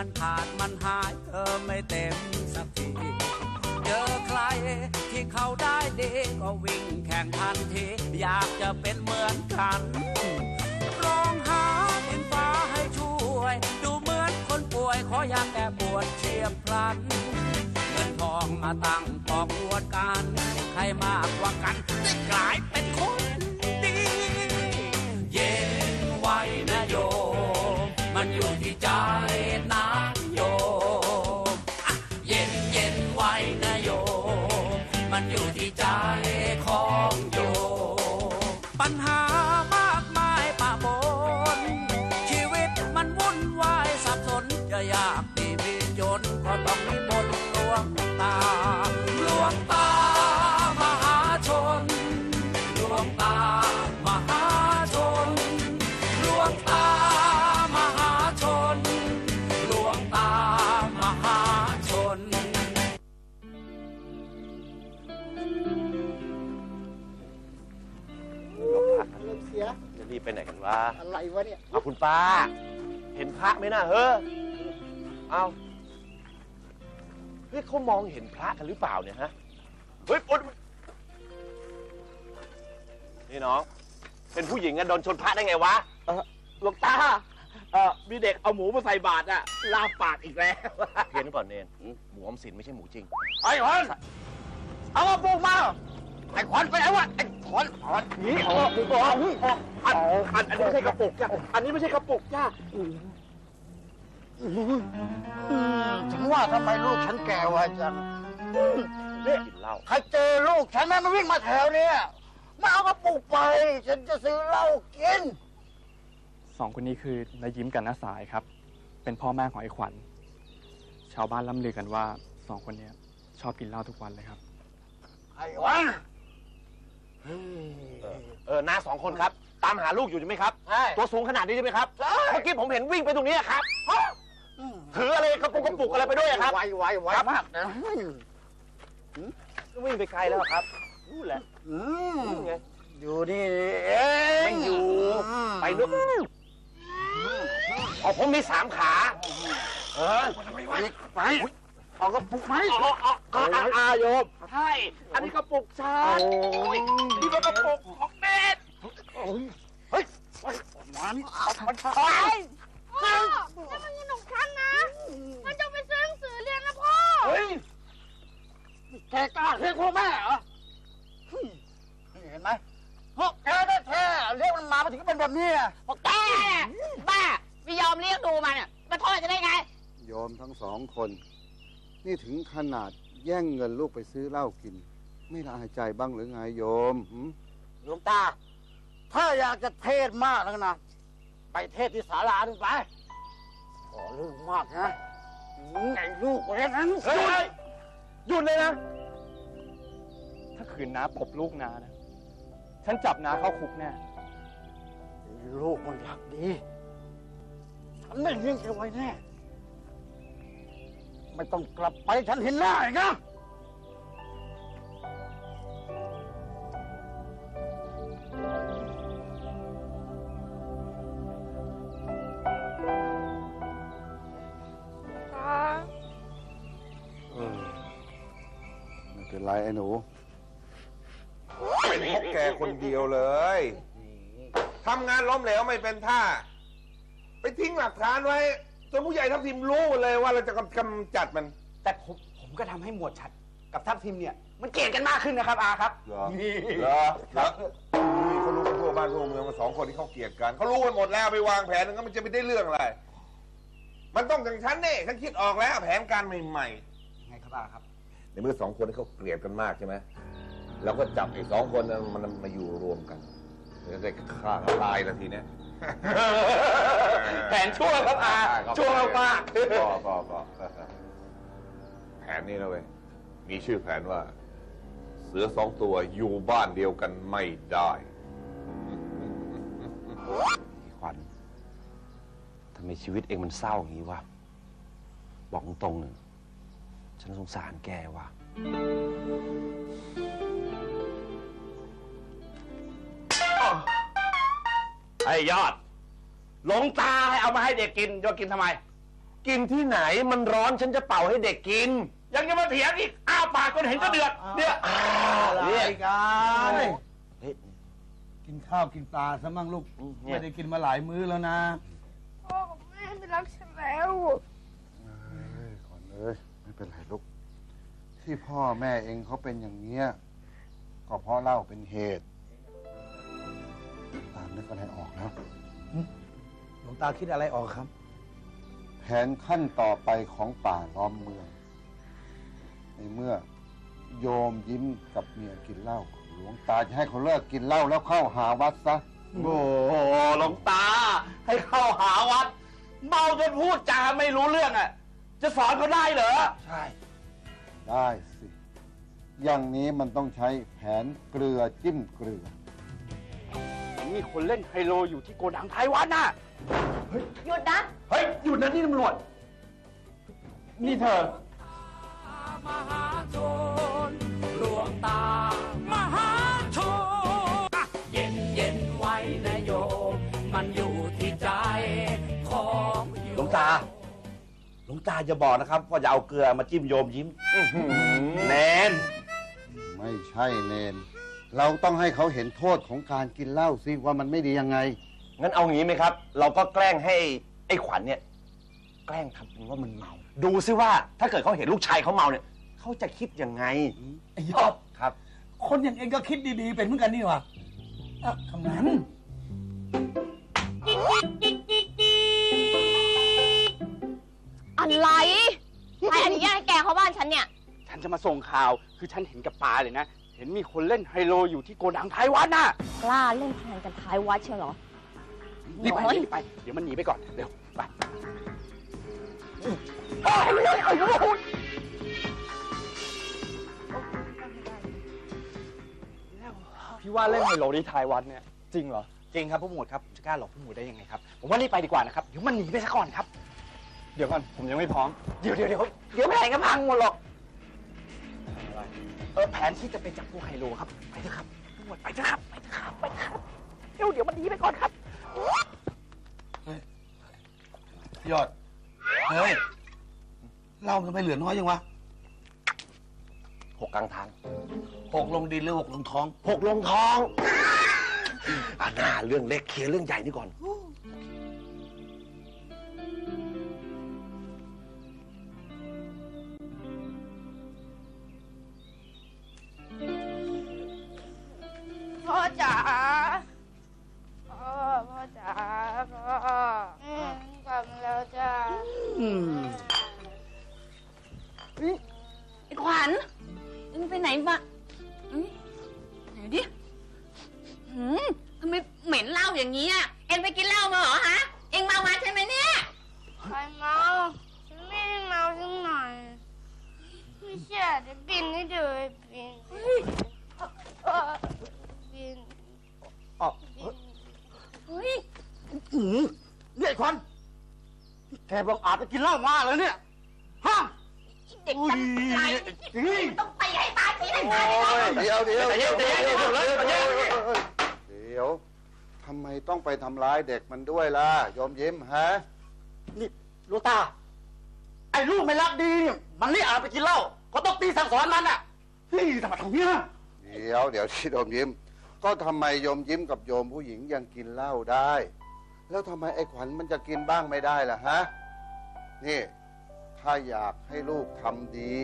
มัยมันขาดมันหายเธอไม่เต็มสักทีเจอใครที่เขาได้ดีก็วิ่งแข่งทันทีอยากจะเป็นเหมือนกันร้องหาดินฟ้าให้ช่วย ดูเหมือนคนป่วยขออยากแก้ปวดเฉียบพลันเงินทองมาตั้งปอกวดกัน ใครมากกว่ากันได้กลายเป็นคนดี เย็นไว้นะโยมมันอยู่ที่ใจ รีบไปไหนกันวะอะไรวะเนี่ย เอาคุณป้า เห็นพระไหมน่ะเฮ้อเอาเฮ้ยเขามองเห็นพระกันหรือเปล่าเนี่ยฮะ เฮ้ยปนนี่น้อง เป็นผู้หญิงอะโดนชนพระได้ไงวะหลวงตาเอ่อมีเด็กเอาหมูมาใส่บาตรอะลาบปากอีกแล้ว เพี้ยนหรือเปล่าเนนหมูออมสินไม่ใช่หมูจริง ไอ้ขวัญเอามาปลูกมา ไอ้ขวัญไปไหนวะไอ้ขวัญขวัญนี่ออาเออันอันอันนี้ไม่ใช่กระปุกจ้ะอันนี้ไม่ใช่กระปุกจ้ะถึงว่าทำไมลูกฉันแก่ไวจังนเหล้าใครเจอลูกฉันไหมมันวิ่งมาแถวเนี้ยมาเอากระปุกไป ฉันจะซื้อเหล้ากินสองคนนี้คือนายยิ้มกับน้าสายครับ เป็นพ่อแม่ของไอ้ขวัญ ชาวบ้านล่ำลือกันว่าสองคนนี้ชอบกินเหล้าทุกวันเลยครับ ไอ้วะ เออเออน้าสองคนครับ ตามหาลูกอยู่ใช่ไหมครับ ใช่ ตัวสูงขนาดนี้ใช่ไหมครับใช่ เมื่อกี้ผมเห็นวิ่งไปตรงนี้อะครับถืออะไรกระปุกกระปุกอะไรไปด้วยอะครับ ไวไวไวมากนะวิ่งไปไกลแล้วครับนู่นแหละอืมนู่นไง อยู่นี่เองไม่อยู่มไปนู่นอ๋อผมมีสามขา เออไปไป เอากระปุกไหมอ๋ออ๋ออ๋ออาอาโยม ใช่ อันนี้กระปุกชานี่มันกระปุกของเนตเฮ้ยเฮ้ยมานี่มันชาพ่อนั่นมันเงินของฉันนะ มันจะไปซื้อหนังสือเรียนนะพ่อ เฮ้ยแกกล้าเรียกพ่อแม่เหรอเห็นไหมพวกแกแท้เรียกมันมามาถึงก็เป็นแบบนี้อะบอกแกบ้าไม่ยอมเรียกดูมันอะมาโทษจะได้ไง โยมทั้งสองคน นี่ถึงขนาดแย่งเงินลูกไปซื้อเหล้ากิน ไม่ละอายใจบ้างหรือไงโยมหืมหลวงตา ถ้าอยากจะเทศมากแล้วนะ ไปเทศที่ศาลาหนึ่งไป ขอเรื่องมากนะไอ้ลูกเว้ยนั้นเฮ้ยหยุดเลยนะ ถ้าคืนน้าตบลูกนานะ ฉันจับน้าเข้าคุกแน่ ลูกมันรักดี ฉันไม่เลี้ยงแกไว้แน่ ไม่ต้องกลับไปฉันเห็นหน้าอีกนะเออไม่เป็นไรไอ้หนู เป็นเพราะแกคนเดียวเลยทำงานล้มเหลวไม่เป็นท่า ไปทิ้งหลักฐานไว้ จนผู้ใหญ่ทัพทีมรู้หมดเลยว่าเราจะกำจัดมัน แต่ผมผมก็ทำให้หมวดฉัดกับทัพทิมเนี่ย มันเกลียดกันมากขึ้นนะครับอาครับเหรอเหรอครับนี่เขารู้กันทั่วบ้านทั่วเมืองมาสองคนที่เขาเกลียดกันเขารู้กันหมดแล้วไปวางแผนกันมันจะไม่ได้เรื่องอะไร มันต้องอย่างฉันเนี่ยฉันคิดออกแล้วแผนการใหม่ไงครับอาครับ ๆในเมื่อสองคนที่เขาเกลียดกันมากใช่ไหมเราก็จับไอ้สองคนนั้นมันมาอยู่รวมกันจะได้ฆ่ากันตายนาทีเนี้ย แผนชั่วครับอาชั่วมากพอพอพอแผนนี้นะเว้ย มีชื่อแผนว่า เสือสองตัวอยู่บ้านเดียวกันไม่ได้ขวัญทำไมชีวิตเองมันเศร้าอย่างนี้วะ บอกตรงๆหนึ่งฉันสงสารแกว่ะ อ้ยอด หลงตาให้เอามาให้เด็กกินจะกินทำไม กินที่ไหนมันร้อนฉันจะเป่าให้เด็กกิน ยังจะมาเถียงอีกอ้าปากจนเห็นก็เดือดเนี่ยอะไรกันเฮ้ยกินข้าวกินปลาซะมั่งลูกเนี่ยไม่ได้กินมาหลายมื้อแล้วนะพ่อกับแม่ไม่รักฉันแล้วเอ้ยก่อนเลยไม่เป็นไรลูก ที่พ่อแม่เองเขาเป็นอย่างเนี้ยก็เพราะเหล้าเป็นเหตุตาม นึกอะไรออกแล้วหลวงตาคิดอะไรออกครับ แผนขั้นต่อไปของป่าล้อมเมือง ในเมื่อโยมยิ้มกับเมียกินเหล้าหลวงตาจะให้เขาเลิกกินเหล้าแล้วเข้าหาวัดซะโอ้โหหลวงตา ให้เข้าหาวัด เมาจนพูดจาไม่รู้เรื่องอะ จะสอนเขาได้เหรอ ใช่ ได้สิ อย่างนี้มันต้องใช้แผนเกลือจิ้มเกลือ มีคนเล่นไฮโลอยู่ที่โกดังไทยวัดน่ะ หยุดนะ เฮ้ย หยุดนะนี่ตำรวจ นี่เธอ มหาชนหลวงตามหาชนอะเย็นเย็นไว้นะโยม มันอยู่ที่ใจของโยมหลวงตา หลวงตาจะบอกนะครับว่าจะเอาเกลือมาจิ้มโยมยิ้มแนนไม่ใช่เนน เราต้องให้เขาเห็นโทษของการกินเหล้าสิว่ามันไม่ดียังไง งั้นเอางี้ไหมครับ เราก็แกล้งให้ไอ้ขวัญเนี่ย แกล้งทำเป็นว่ามันเมา ดูซิว่าถ้าเกิดเขาเห็นลูกชายเขาเมาเนี่ยเขาจะคิดยังไงไอ้ยอดครับ คนอย่างเองก็คิดดีๆ เป็นเหมือนกันนี่หว่าอะทำนั้นอะไรใครอนุญาตให้แกเข้าบ้านฉันเนี่ย ฉันจะมาส่งข่าว คือฉันเห็นกับตาเลยนะเห็นมีคนเล่นไฮโลอยู่ที่โกดังไทยวัดน่ะกล้าเล่นพนันกันท้ายวัดเชียวเหรอ รีบไปโอ๊ยรีบไป เดี๋ยวมันหนีไปก่อน เร็ว ไปพี่ว่าเล่นไฮโลที่ไทยวัดเนี่ยจริงเหรอ จริงครับผู้หมวดครับผมจะกล้าหลอกผู้หมวดได้ยังไงครับ ผมว่ารีบไปดีกว่านะครับ เดี๋ยวมันหนีไปซะก่อนครับ เดี๋ยวก่อนผมยังไม่พร้อม เดี๋ยวเดี๋ยวเดี๋ยวเดี๋ยวแผนก็พังหมดหรอก เออแผนที่จะไปจับพวกไฮโลครับ ไปเถอะครับผู้หมวดไปเถอะครับ ไปเถอะครับ ไปเถอะครับ เดี๋ยวเดี๋ยวมันหนีไปก่อนครับ ยอด เฮ้ยเหล้ามันไม่เหลือน้อยยังวะหกกลางทางหกลงดินหรือหกลงท้อง หกลงท้องอ่าหน้าเรื่องเล็กเคลียร์เรื่องใหญ่นี่ก่อน แกบอกอาจจะกินเหล้ามาเลยเนี่ยฮะ เด็กจันไรนี่ต้องไปให้ตายไปให้ตายเลยเดี๋ยวเดี๋ยวใจเย็นใจเย็นใจเย็นใจเย็นใจเย็นเดี๋ยวทำไมต้องไปทำร้ายเด็กมันด้วยล่ะโยมยิ้มฮะนี่ลูกตา ไอ้ลูกไม่รักดีเนี่ยมันนี่อาจไปกินเหล้าก็ต้องตีสั่งสอนมันอะเฮ้ยทำไมทำเนี้ยเดี๋ยวเดี๋ยวที่โยมยิ้ม ก็ทำไมโยมยิ้มกับโยมผู้หญิงยังกินเหล้าได้ แล้วทำไมไอ้ขวัญมันจะกินบ้างไม่ได้ล่ะฮะ นี่ถ้าอยากให้ลูกทำดี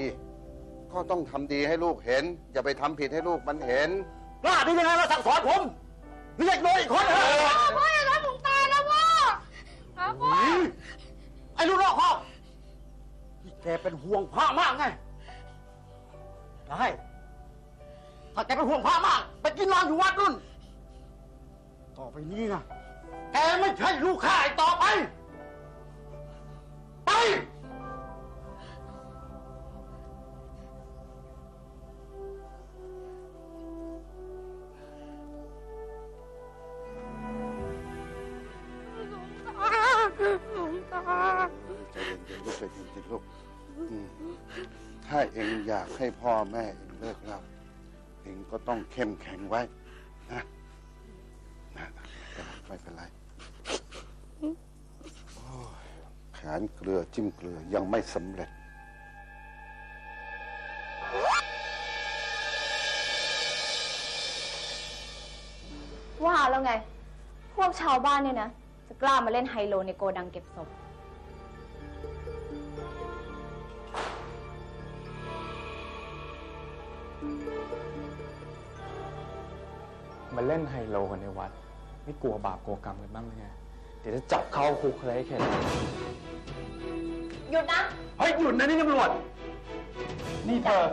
ก็ต้องทำดีให้ลูกเห็น อย่าไปทำผิดให้ลูกมันเห็นกล้าได้ยังไงมาสั่งสอนผมเรียกโดนอีกคนเหรอพ่ออย่าทำหนูตายนะพ่อครับพ่อไอ้ลูกนอกพ่อนี่แกเป็นห่วงพระมากไงได้ถ้าแกเป็นห่วงพระมาก ไปกินนอนอยู่วัดนู่น ต่อไปนี้นะแกไม่ใช่ลูกข้าอีกต่อไปไป หลวงตา ใจเย็นๆลูกใจเย็นๆลูกอืมถ้าเองอยากให้พ่อแม่เองเลิกเหล่าเองก็ต้องเข้มแข็งไว้นะนะนะไม่เป็นไร นเกลือจิ้มเกลือยังไม่สำเร็จ ว่าแล้วไง พวกชาวบ้านเนี่ยนะ จะกล้ามาเล่นไฮโลในโกดังเก็บศพ มาเล่นไฮโลกันในวัด ไม่กลัวบาปกลัวกรรมกันบ้างเลยไง เดี๋ยวจะจับเข้าคุกเลยให้เข็ดห ยุดนะ เฮ้ยหยุดนะนี่ตำรวจ นี่เธอ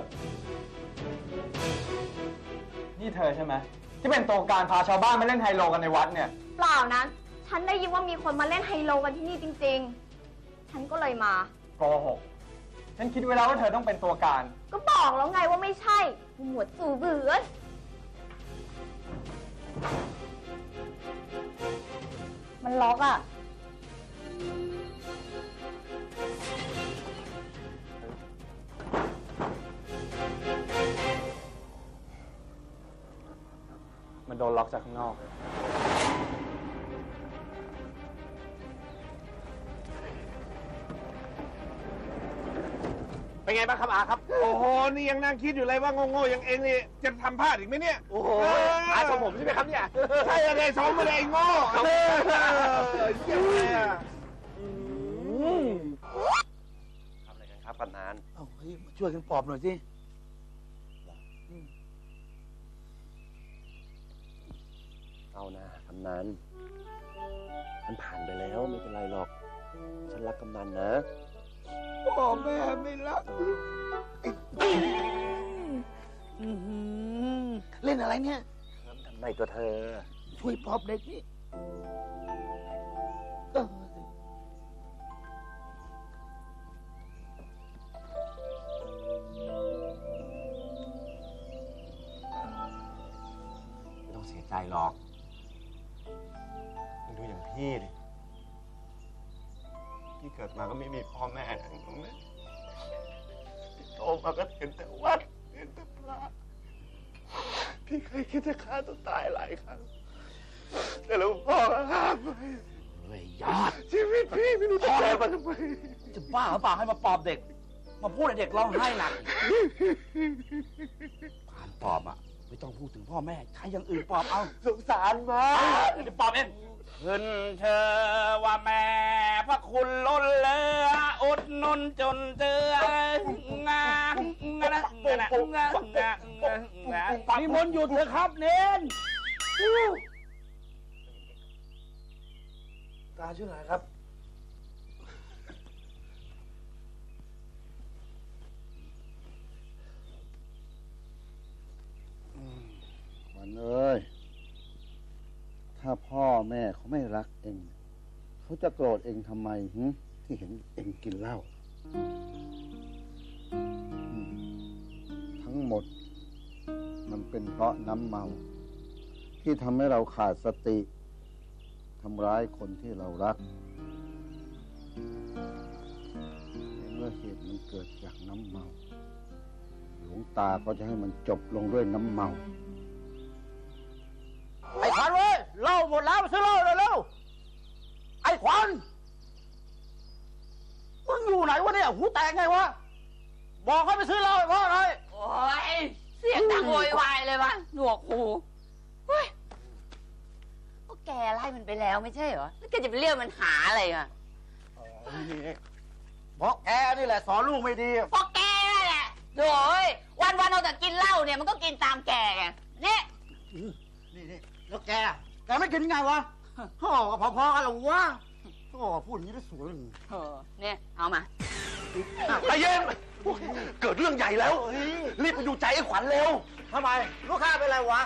นี่เธอใช่ไหมที่เป็นตัวการพาชาวบ้านมาเล่นไฮโลกันในวัดเนี่ย เปล่านะ ฉันได้ยินว่ามีคนมาเล่นไฮโลกันที่นี่จริง ๆ ฉันก็เลยมาโกหก ฉันคิดไว้แล้วว่าเธอต้องเป็นตัวการ ก็บอกแล้วไงว่าไม่ใช่หมวดจู่เบือนมันล็อกอะ มันโดนล็อกจากข้างนอก เป็นไงบ้างครับอาครับ โอ้โห นี่ยังนั่งคิดอยู่เลยว่าโง่ๆอย่างเองนี่จะทำพลาดอีกไหมเนี่ยโอ้โหอาชมผมใช่ไหมครับเนี่ยใช่ยังไงสองไม่ได้ไอ้โง่เออเยี่ยมเลยอะทำอะไรกันครับปานาน เอาเฮ้ยมาช่วยกันปลอบหน่อยสิ เอานะกำนัน มันผ่านไปแล้วไม่เป็นไรหรอก ฉันรักกำนันนะ พ่อแม่ไม่รัก เล่นอะไรเนี่ยทำไมตัวเธอ ช่วยปลอบเด็กนี่ ครั้งแต่หลวงพ่อก็ห้ามไว้เฮ้ยยอด ชีวิตพี่ไม่รู้จะแก้มันทำไมจะบ้าหรือเปล่าให้มาปลอบเด็ก มาพูดให้เด็กร้องไห้หนักการปลอบอะ ไม่ต้องพูดถึงพ่อแม่ ใช้อย่างอื่นปลอบเอาสงสารมาเดี๋ยวปลอบเองขึ้นเธอว่าแม่พระคุณล้นเหลืออุดหนุนจนเจืองางงะงะงะงะงะงะนิมนต์หยุดเถอะครับ เน้น ตาชื่ออะไรครับขวัญเอ้ย ถ้าพ่อแม่เขาไม่รักเอง เขาจะโกรธเองทำไมหึที่เห็นเองกินเหล้าอืมทั้งหมด มันเป็นเพราะน้ำเมา ที่ทำให้เราขาดสติทำร้ายคนที่เรารักในเมื่อเหตุมันเกิดจากน้ำเมา หลวงตาก็จะให้มันจบลงด้วยน้ำเมา ไอ้ขวัญเว้ยเหล้าหมดแล้วไปซื้อเหล้าเร็วๆไอ้ขวัญมึงอยู่ไหนวะเนี่ยหูแตกไงวะบอกให้ไปซื้อเหล้าให้พ่อหน่อยโอ้ยเสียงดังโวยวายเลยวะหนวกหูเฮ้ยก็ แกไล่มันไปแล้วไม่ใช่เหรอ แล้วแกจะไปเรียกมันหาอะไรอะเพราะแกนี่แหละสอนลูกไม่ดีเพราะแกนั่นแหละโอ้ยวันวันๆเอาแต่กินเหล้าเนี่ยมันก็กินตามแกไงเนี่ยนี่นี่แล้วแกแกไม่กินไงวะห่อก็พอๆกันหรอวะโอ้พูดอย่างนี้ได้สวยเลยเออเนี่ยเอามาใจเย็นเกิดเรื่องใหญ่แล้ว รีบไปดูใจไอ้ขวัญเร็วทำไม ลูกค้าเป็นไรวะ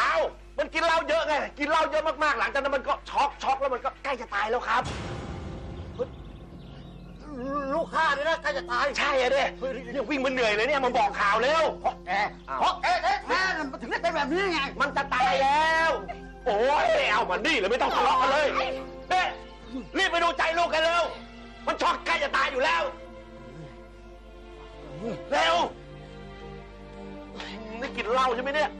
อ้าว มันกินเหล้าเยอะไง กินเหล้าเยอะมากๆ หลังจากนั้นมันก็ช็อกช็อกแล้วมันก็ใกล้จะตายแล้วครับ ลูกค้าเนี่ยนะใกล้จะตายใช่อะเด้เนี่ยวิ่งมันเหนื่อยเลยเนี่ยมาบอกข่าวเร็วเพราะแกเพราะแกแท้ๆมันถึงได้เป็นแบบนี้ไง มันจะตายแล้ว โอ้ยเอามันนี่เลยไม่ต้องทะเลาะกันเลยเด้รีบไปดูใจลูกกันเร็ว มันช็อกใกล้จะตายอยู่แล้ว เร็วนี่กินเหล้าใช่ไหมเนี่ย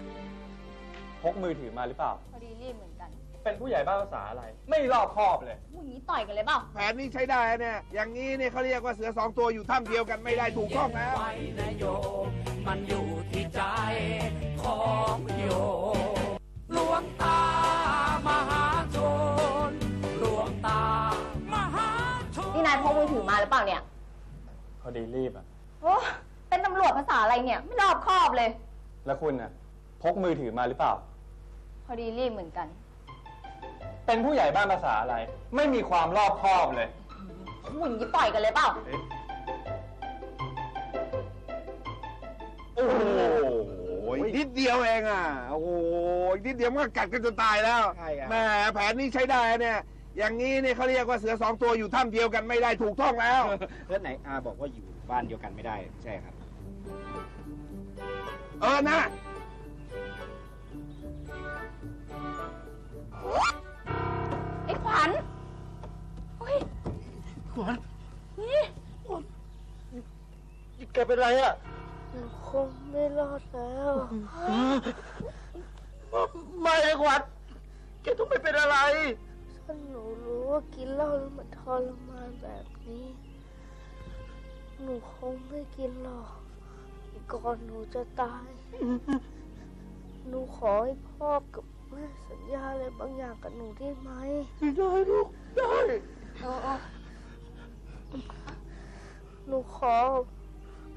พกมือถือมาหรือเปล่า พอดีรีบเหมือนกันเป็นผู้ใหญ่บ้านภาษาอะไร ไม่รอบคอบเลยอย่างนี้ต่อยกันเลยเปล่า แผนนี้ใช้ได้เนี่ย อย่างนี้เนี่ยเขาเรียกว่าเสือสองตัวอยู่ถ้ำเดียวกันไม่ได้ถูกต้องแล้วไว้นะโยมมันอยู่ที่ใจของโยมหลวงตามหาชนหลวงตามหาชนนี่นายพกมือถือมาหรือเปล่าเนี่ย พอดีรีบอะโอ้เป็นตำรวจภาษาอะไรเนี่ย ไม่รอบคอบเลย แล้วคุณน่ะ พกมือถือมาหรือเปล่า พอดีรีบเหมือนกัน เป็นผู้ใหญ่บ้านภาษาอะไร ไม่มีความรอบคอบเลยพูดอย่างนี้ต่อยกันเลยเปล่า โอ้โหนิดเดียวเองอะ โอ้โหอีกนิดเดียวมันก็กัดกันจนตายแล้วใช่ครับ แหม่แผนนี้ใช้ได้เนี่ย อย่างนี้เนี่ยเขาเรียกว่าเสือสองตัวอยู่ถ้ำเดียวกันไม่ได้ถูกต้องแล้วแล้วไหนอาบอกว่าอยู่บ้านเดียวกันไม่ได้ ใช่ครับ เออนะ วัญเฮ้ยขวัญนี่แกเป็นไรอะหนูคงไม่รอดแล้วไม่ไอ้ขวัญแกต้องไม่เป็นอะไรถ้าหนูรู้ว่ากินเหล้าแล้วมันทรมานแบบนี้ หนูคงไม่กินหรอกก่อนหนูจะตาย หนูขอให้พ่อกับ แม่สัญญาอะไรบางอย่างกับหนูได้ไหม ได้ลูกได้หนูขอ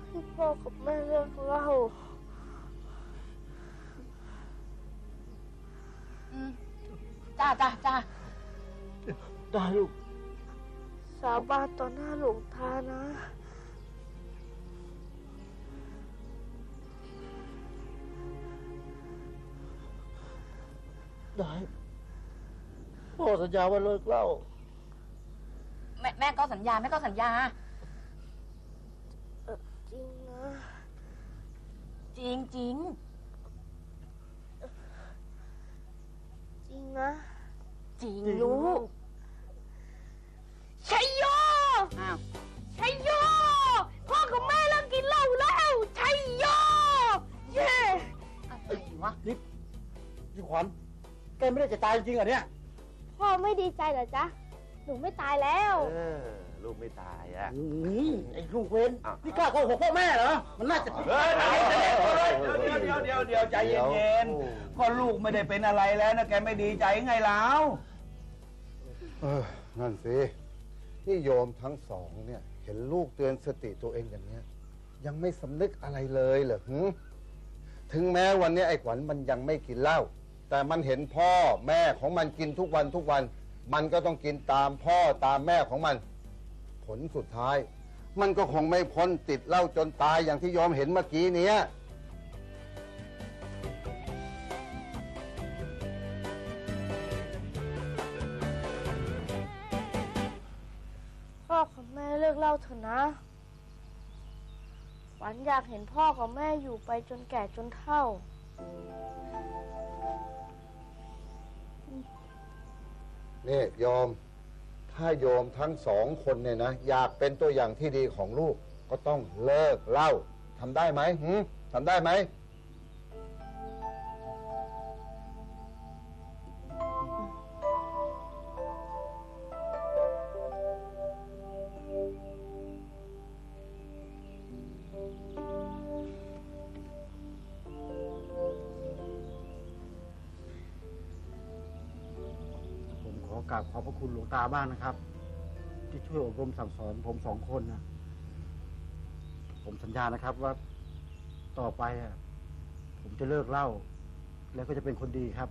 ให้พ่อกับแม่เลิกเหล้าอืมจ้าจ้าจ้าได้ลูก สาบานต่อหน้าหลวงตานะ ได้พ่อสัญญาว่าเลิกเหล้าแม่แม่ก็สัญญาแม่ก็สัญญาจริงนะจริงจริงจริงนะจริง ลูกชัยโยอ้าวชัยโยพ่อกับแม่เลิกกินเหล้าแล้วชัยโยเย้อะไรวะ พี่ขวัญ แกไม่ได้จะตายจริงเหรอเนี่ย พ่อไม่ดีใจเหรอจ๊ะ หนูไม่ตายแล้ว เออลูกไม่ตายอะอืมไอ้ลูกเวนนี่กล้าโกหกพ่อแม่เหรอ มันน่าจะเฮ้ยเดี๋ยวเดี๋ยวเดี๋ยวเดี๋ยวใจเย็นๆก็ลูกไม่ได้เป็นอะไรแล้วนะแกไม่ดีใจไงแล้วเออนั่นสินี่โยมทั้งสองเนี่ย เห็นลูกเตือนสติตัวเองอย่างเนี้ย ยังไม่สำนึกอะไรเลยเหรอหึถึงแม้วันนี้ไอ้ขวัญมันยังไม่กินเหล้า แต่มันเห็นพ่อแม่ของมันกินทุกวันทุกวัน มันก็ต้องกินตามพ่อตามแม่ของมัน ผลสุดท้าย มันก็คงไม่พ้นติดเหล้าจนตายอย่างที่โยมเห็นเมื่อกี้เนี้ยพ่อกับแม่เลิกเหล้าเถอะนะหวันอยากเห็นพ่อกับแม่อยู่ไปจนแก่จนเฒ่า นี่โยม ถ้าโยมทั้งสองคนเนี่ยนะอยากเป็นตัวอย่างที่ดีของลูก ก็ต้องเลิกเหล้าทำได้ไหมหืมทำได้ไหมผม พระคุณหลวงตาบ้างนะครับ ที่ช่วยอบรมสั่งสอนผมสองคนนะผมสัญญานะครับว่าต่อไปอะผมจะเลิกเหล้าแล้วก็จะเป็นคนดีครับ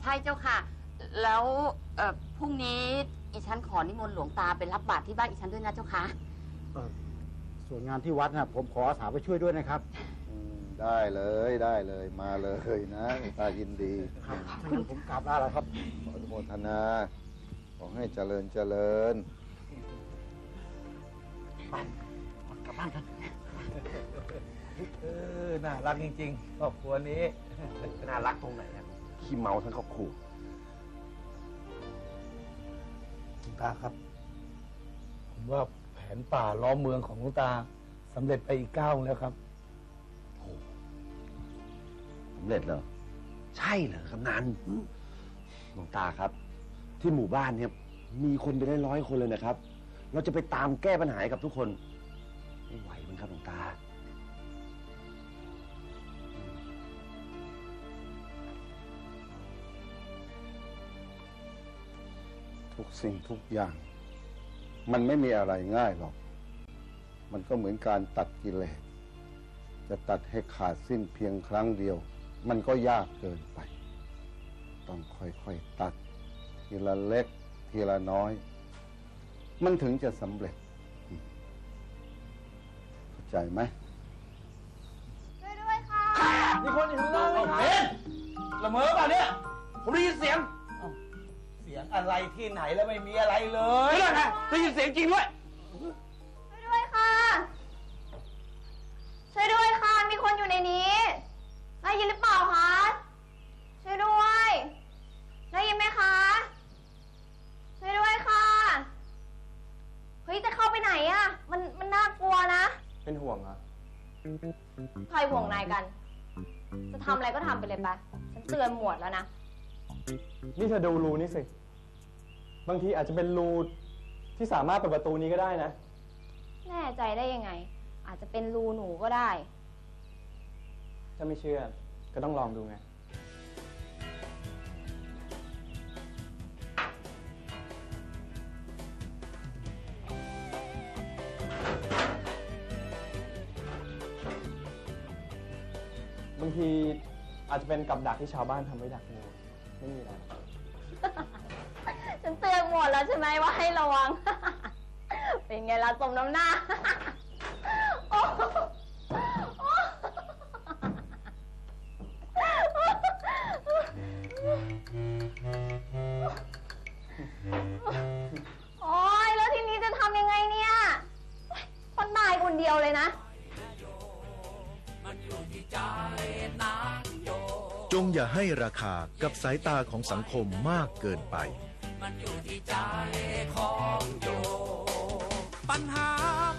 ใช่เจ้าค่ะ แล้วเอ่อพรุ่งนี้อีฉันขอนิมนต์หลวงตาไปรับบาตรที่บ้านอีฉันด้วยนะเจ้าค่ะเอ่อส่วนงานที่วัดนะผมขออาสาไปช่วยด้วยนะครับอืม ได้เลยได้เลยมาเลยนะตายินดีครับถ้างั้นผมกราบลาแล้วครับขออนุโมทนาขอให้เจริญเจริญกลับบ้านกันเออน่ารักจริงๆครอบครัวนี้น่ารักตรงไหนอะขี้เมาทั้งครอบครัวหลวงตาครับ ผมว่าแผนป่าล้อมเมืองของหลวงตาสำเร็จไปอีกก้าวแล้วครับสำเร็จเหรอ ใช่เหรอกำนันหลวงตาครับ ที่หมู่บ้านเนี่ย มีคนไปได้ร้อยคนเลยนะครับ เราจะไปตามแก้ปัญหาให้กับทุกคนไม่ไหวมั้งครับหลวงตา ทุกสิ่งทุกอย่าง มันไม่มีอะไรง่ายหรอก มันก็เหมือนการตัดกิเลสจะตัดให้ขาดสิ้นเพียงครั้งเดียว มันก็ยากเกินไป ต้องค่อยๆตัด ทีละเล็ก ทีละน้อย มันถึงจะสำเร็จอืมเข้าใจไหมช่วยด้วยค่ะ มีคนอยู่ข้างนอกไหมครับเห็นละเมอป่ะเนี่ย ผมได้ยินเสียง เสียงอะไรที่ไหนแล้วไม่มีอะไรเลย ไม่ได้ไงได้ยินเสียงจริงด้วยช่วยด้วยค่ะ ช่วยด้วยค่ะ มีคนอยู่ในนี้ ได้ยินหรือเปล่าคะ ช่วยด้วย ได้ยินไหมคะ ช่วยด้วยค่ะ เฮ้ย จะเข้าไปไหนอะมัน มันน่ากลัวนะ เป็นห่วงเหรอ ใครห่วงนายกัน จะทำอะไรก็ทำไปเลยปะฉันเตือนหมวดแล้วนะ นี่เธอดูรูนี่สิ บางทีอาจจะเป็นรูที่สามารถเปิดประตูนี้ก็ได้นะ แน่ใจได้ยังไง อาจจะเป็นรูหนูก็ได้ ถ้าไม่เชื่อ ก็ต้องลองดูไงบาง อาจจะเป็นกับดักที่ชาวบ้านทำไว้ดักงูไม่มีอะไรฉันเตือนหมดแล้วใช่ไหมว่าให้ระวัง เป็นไงล่ะสมน้ำหน้า โอ้โอ้โอ๊ยแล้วทีนี้จะทำยังไงเนี่ยคนตายคนเดียวเลยนะ อย่าให้ราคากับสายตาของสังคมมากเกินไป มันอยู่ที่ใจของโยปัญหา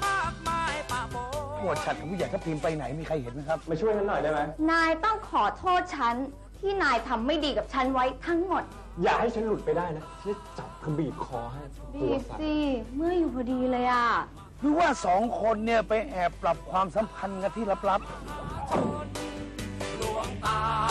มากมายปะโบหมวดฉัดกับผู้ใหญ่ทัพทีมไปไหนมีใครเห็นไหมครับ มาช่วยฉันหน่อยได้ไหมนายต้องขอโทษฉัน ที่นายทำไม่ดีกับฉันไว้ทั้งหมด อย่าให้ฉันหลุดไปได้นะฉันจะจับเธอบีบคอให้ดีตัวสั่นสิเมื่ออยู่พอดีเลยอะ หรือว่าสองคนเนี่ยไปแอบปรับความสัมพันธ์กันที่ลับดวงตา